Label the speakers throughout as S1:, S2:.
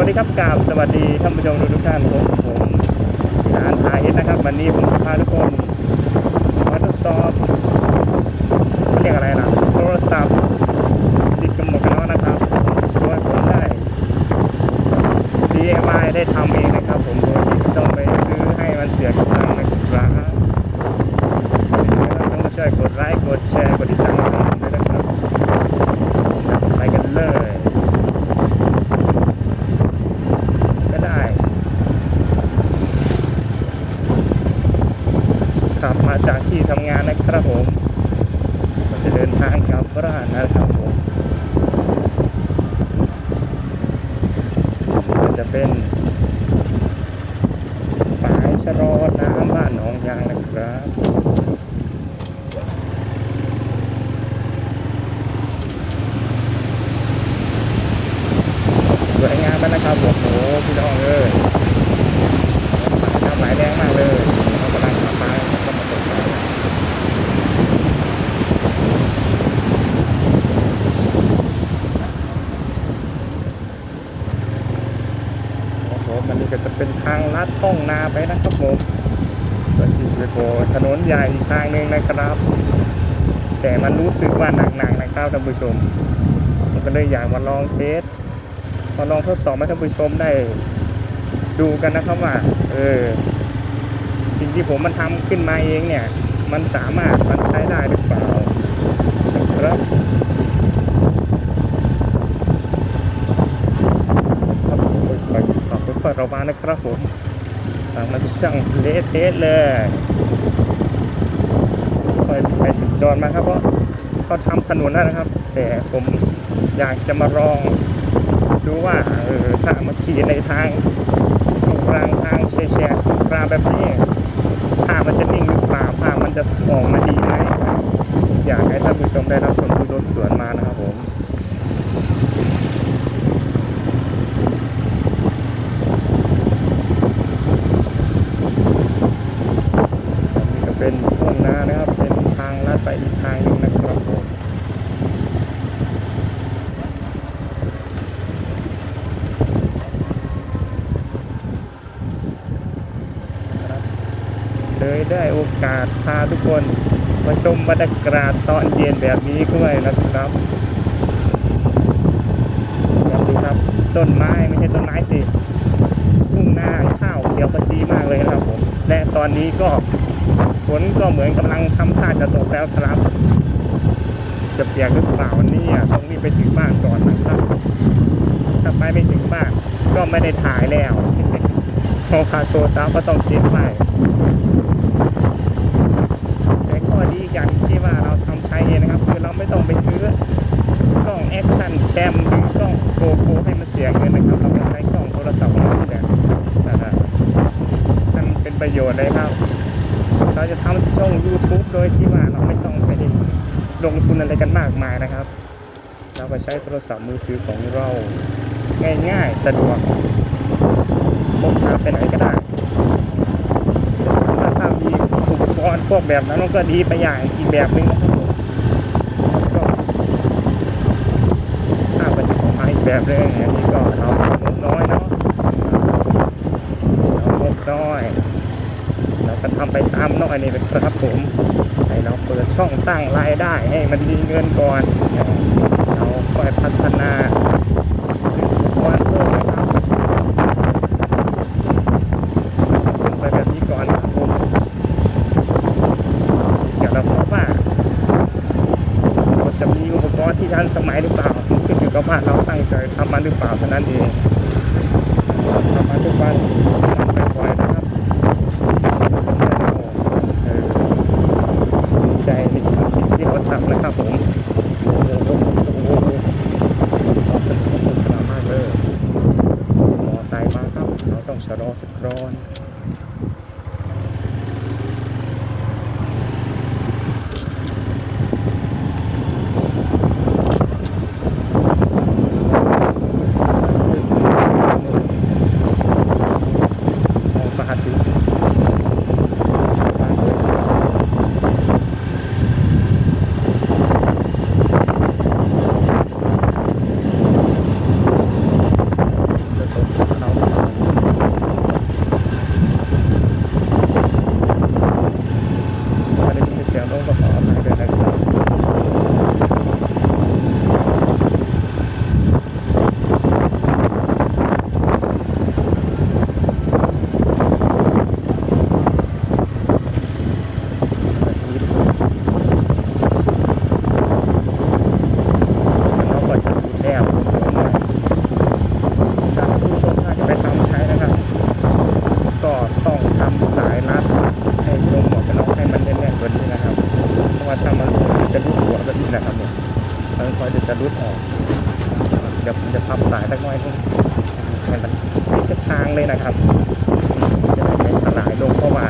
S1: วัสดีครับกราบสวัสดีท่านผู้ชมทุกท่านผมผมร้านทายเอสนะครับ วันนี้ผมจะพาทุกคนมาทดสอบเขาเรียกอะไรนะโทรศัพท์ติดกับหมวกกันน็อกนะครับโดยผมได้ DIY ได้ทำเองนะครับ ผมโดยที่ไม่ต้องไปซื้อให้มันเสียกำลังนะครับแล้วต้องมาช่วยกดไลค์กดแชร์กดติดตามให้ผมด้วยนะครับไปกันเลย ก็ได้ขับมาจากที่ทำงานนะครับผมก็จะเดินทางกลับบ้านนะครับผมก็จะเป็นฝายชะลอน้ำบ้านหนองยางนะครับสวยงามมากนะครับผมโอ้โหพี่น้องเอ้ยน้ำไหลแรงมากเลยเรากำลังขับมาแล้วก็มาตกน้ำโอ้โหมันนี่ก็จะเป็นทางลัดต้องนาไปนะครับผมก็ที่ไปโผถนนใหญ่อีทางหนึ่งนะครับ แต่มันรู้สึกว่าหนักๆนะครับท่านผู้ชมผมก็เลยอยากมาลองเทสมาลองทดสอบให้ท่านผู้ชมได้ ดูกันนะครับว่าเออสิ่งที่ผมมันทำขึ้นมาเองเนี่ย มันสามารถมันใช้ได้หรือเปล่ารับครับค่อยๆขับค่อยๆ ระวังนะครับผมทามันช่างเละเทะเลยค่อยไปสุดจรมาครับเพราะเขาทำถนนแล้วนะครับ แต่ผมอยากจะมาลองดูว่าเออถ้ามาขี่ในทางตรงกลางทางแฉะๆตรงกลางแบบนี้ถ้ามันจะนิ่งหรือเปล่าถ้ามันจะออกมาดีไหมอยากให้ท่านผู้ชมได้รับชมดูรถสวนมานะครับผมนี่ก็เป็นทุ่งนานะครับ เป็นทางลัดไปอีกทางหนึงนะครับผม เลยได้โอกาสพาทุกคนมา ชมบรรยากาศตอนเย็นแบบนี้ด้วยนะครับลองดูครับ ต้นไม้ไม่ใช่ต้นไม้สิทุ่งนาข้าวเขียวขจีมากเลยนะครับผม และตอนนี้ก็ฝนก็เหมือนกำลังทำท่าจะตกแล้วครับ จะเปียกหรือเปล่าเนี่ยต้องรีบไปถึงบ้านก่อนนะครับถ้าไปไม่ถึงบ้านก็ไม่ได้ถ่ายแล้วเพราะคาโทรศัพท์ก็ต้องเก็บไว้ แต่ข้อดีอย่างที่ว่าเราทำใช้เองนะครับ คือเราไม่ต้องไปซื้อกล้องแอ คชั่นแคมหรือกล้องโกโปรให้มันเสียงเงินะครับเราใช้กล้องโทรศัพท์ของเราเนี่ยนะฮะมันเป็นประโยชน์เลยครับ เราจะทำช่อง YouTube โดยที่ว่าเราไม่ต้องไปลงทุนอะไรกันมากมายนะครับ เราก็ใช้โทรศัพท์มือถือของเรา ง่ายๆสะดวกพกพาไปไหนก็ได้ถ้ามีอุปกรณ์พวกแบบนั้นมันก็ดีไปอย่างอีกแบบนึงนะครับผมก็ถ้าเป็นของมาอีก แบบหนึงอันนี้ก็เรางบน้อยเนาะเรางบน้อยเราก็ทำไปตามน้อยนี่เป็นครับผมให้เราเปิดช่องสร้างรายได้ให้มันมีเงินก่อนเราค่อยพัฒนาอุปกรณ์เพิ่มนะครับไปแบบนี้ก่อนครับผมเดี๋ยวเราพบว่าเราจะมีอุปกรณ์ที่ทันสมัยหรือเปล่า ใจทำมันหรือเปล่าเท่านั้นเองทำมันทุกวันทำบ่อยนะครับใจในสิ่งที่เขาทำนะครับผมโอ้โหโอ้โหโอ้โหสนุกมากเลยมอไซค์มาครับ เราต้องชะลอสักครอน มองประหัตถึงแล้วตกใจ เลยนะครับจะได้ไม่ถลายลงเพราะว่า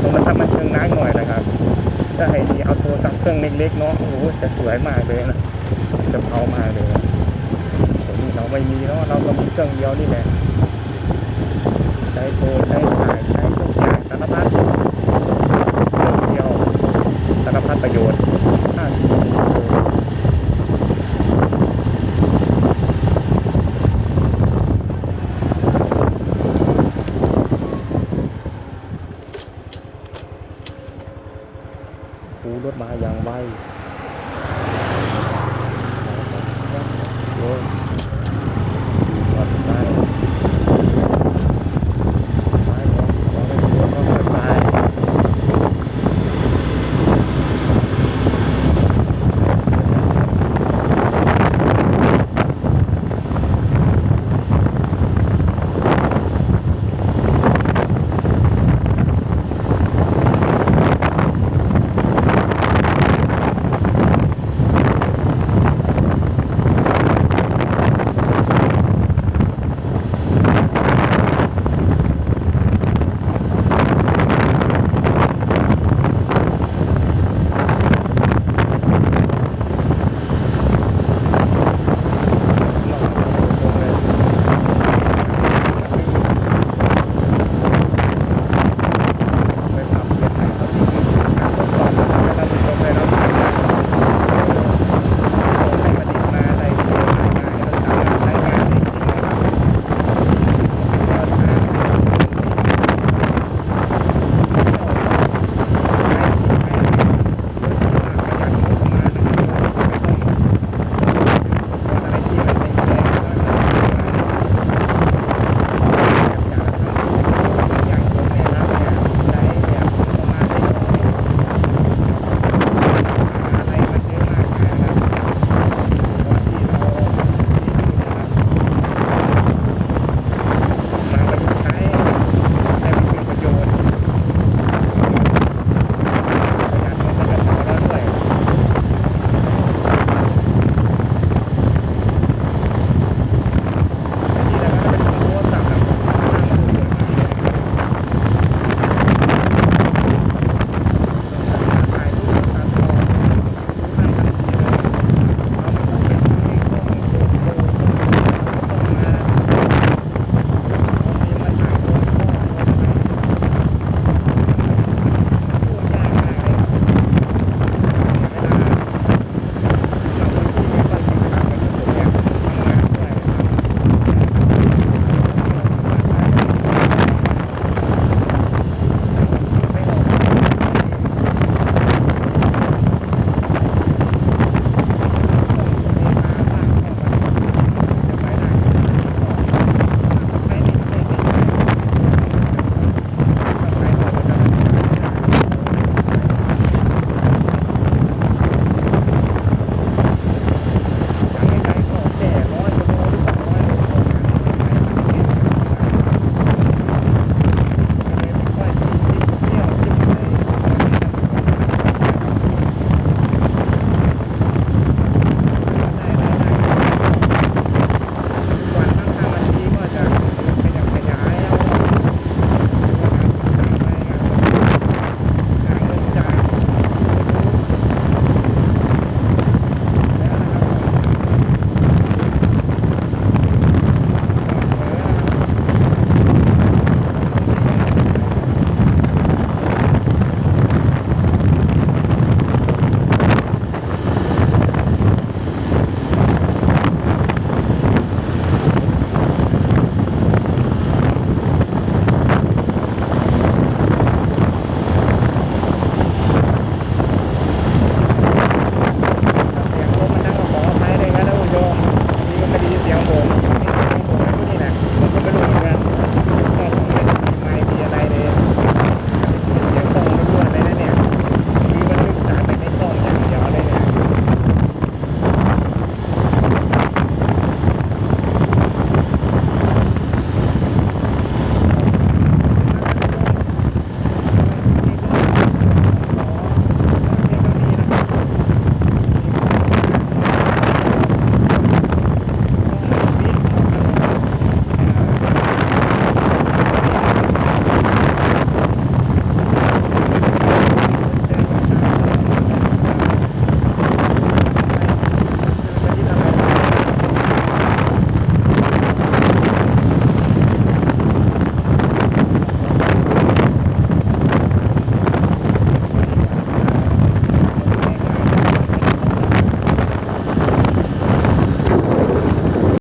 S1: ตรงนั้นถ้ามันเชิงน้ำหน่อยนะครับ ถ้าให้ดีเอาโทรศัพท์เครื่องเล็กๆเนาะโอ้โหจะสวยมากเลยนะจะเอามากเลยแต่นี่เราไม่มีเนาะเราก็มีเครื่องเดียวนี่แหละใช้โทรใช้ถ่ายใช้